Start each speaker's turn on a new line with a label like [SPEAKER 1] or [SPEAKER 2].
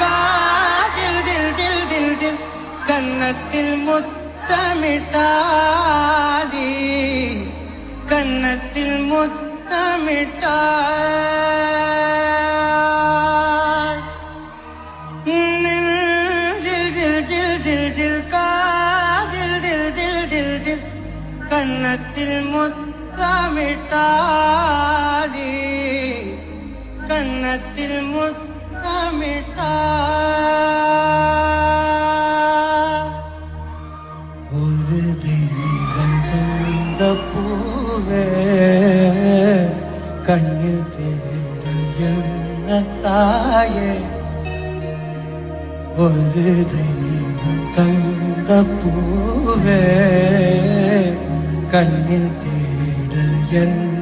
[SPEAKER 1] കാതിൽ ദിൽ ദിൽ ദിൽ ദിൽ കന്നത്തിൽ മുത്തമിട്ടാടി കന്നത്തിൽ മുത്തമിട്ടാ കന്നത്തിൽ മുത്തമിട്ടാടി കന്നത്തിൽ മുത്ത ஒரு தெய்வம் தந்த பூவே கண்ணில் தேடல் என்ன தாயே? ஒரு தெய்வம் தந்த பூவே கண்ணில் தேடல் என்ன